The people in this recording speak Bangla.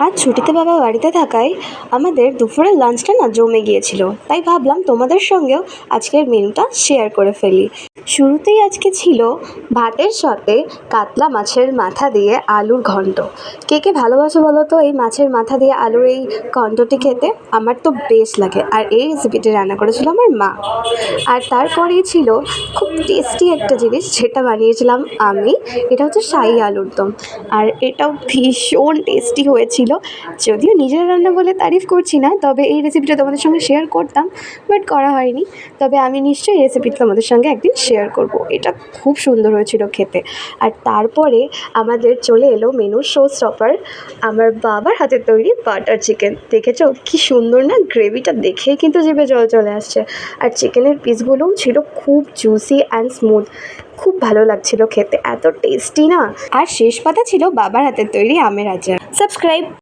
আজ ছুটিতে বাবা বাড়িতে থাকায় আমাদের দুপুরের লাঞ্চটা না জমে গিয়েছিল। তাই ভাবলাম তোমাদের সঙ্গেও আজকের মেনুটা শেয়ার করে ফেলি। শুরুতেই আজকে ছিল ভাতের সাথে কাতলা মাছের মাথা দিয়ে আলুর ঘন্ট। কে কে ভালোবাসো বলো তো এই মাছের মাথা দিয়ে আলুর এই ঘন্টটি খেতে? আমার তো বেশ লাগে। আর এই রেসিপিটি রান্না করেছিল আমার মা। আর তারপরেই ছিল খুব টেস্টি একটা জিনিস যেটা বানিয়েছিলাম আমি। এটা হচ্ছে শাহি আলুর দম। আর এটাও ভীষণ টেস্টি হয়েছিল। যদিও নিজের রান্না বলে তারিফ করছি না, তবে এই রেসিপিটা তোমাদের সঙ্গে শেয়ার করতাম বাট করা হয়নি। তবে আমি নিশ্চয়ই রেসিপিটা তোমাদের সঙ্গে একদিন শেয়ার করব। এটা খুব সুন্দর হয়েছিল খেতে। আর তারপরে আমাদের চলে এলো মেনু শো স্টপার আমার বাবার হাতে তৈরি বাটার চিকেন দেখেছ? কি সুন্দর না? গ্রেভিটা দেখেই কিন্তু জিভে জল চলে আসছে। আর চিকেনের পিসগুলোও ছিল খুব জুসি অ্যান্ড স্মুথ খুব ভালো লাগছিল খেতে। এত টেস্টি না? আর শেষ পাতা ছিল বাবার হাতের তৈরি আমের আচার। সাবস্ক্রাইব